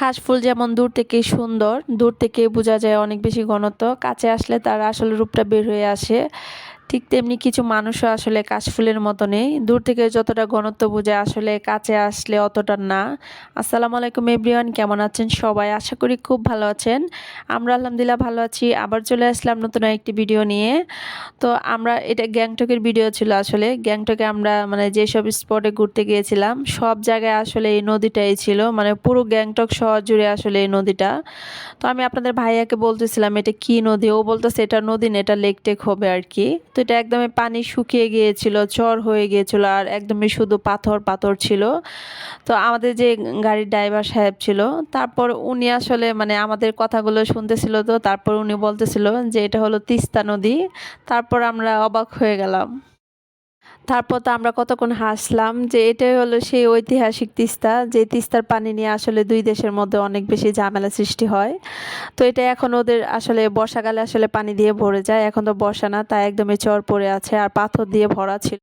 কাশফুল যেমন দূর থেকে সুন্দর, দূর থেকে বোঝা যায় অনেক বেশি ঘনত্ব। কাছে আসলে তার আসল রূপটা বের হয়ে আসে। ঠিক তেমনি কিছু মানুষও আসলে কাশফুলের মতো নেই দূর থেকে যতটা ঘনত্ব বোঝায় আসলে কাছে আসলে অতটা না। আসসালামু আলাইকুম এভরিওয়ান, কেমন আছেন সবাই? আশা করি খুব ভালো আছেন। আমরা আলহামদুলিল্লাহ ভালো আছি। আবার চলে আসলাম নতুন একটি ভিডিও নিয়ে। তো আমরা, এটা গ্যাংটকের ভিডিও ছিল আসলে। গ্যাংটকে আমরা মানে যেসব স্পটে ঘুরতে গিয়েছিলাম, সব জায়গায় আসলে এই নদীটাই ছিল। মানে পুরো গ্যাংটক শহর জুড়ে আসলে এই নদীটা। তো আমি আপনাদের ভাইয়াকে বলতেছিলাম, এটা কি নদী? ও বলতেছে, এটা নদী না, এটা লেক টেক হবে আর কি তো এটা একদমই পানি শুকিয়ে গিয়েছিল চর হয়ে গিয়েছিল আর একদমই শুধু পাথর পাথর ছিল। তো আমাদের যে গাড়ির ড্রাইভার সাহেব ছিল, তারপর উনি আসলে মানে আমাদের কথাগুলো শুনতেছিল তো, তারপর উনি বলতেছিল যে এটা হলো তিস্তা নদী, তারপর আমরা অবাক হয়ে গেলাম। তারপর তো আমরা কতক্ষণ হাসলাম যে এটাই হলো সেই ঐতিহাসিক তিস্তা, যে তিস্তার পানি নিয়ে আসলে দুই দেশের মধ্যে অনেক বেশি ঝামেলা সৃষ্টি হয়। তো এটা এখন ওদের আসলে বর্ষাকালে আসলে পানি দিয়ে ভরে যায়, এখন তো বর্ষা না, তাই একদমই চর পড়ে আছে আর পাথর দিয়ে ভরা ছিল।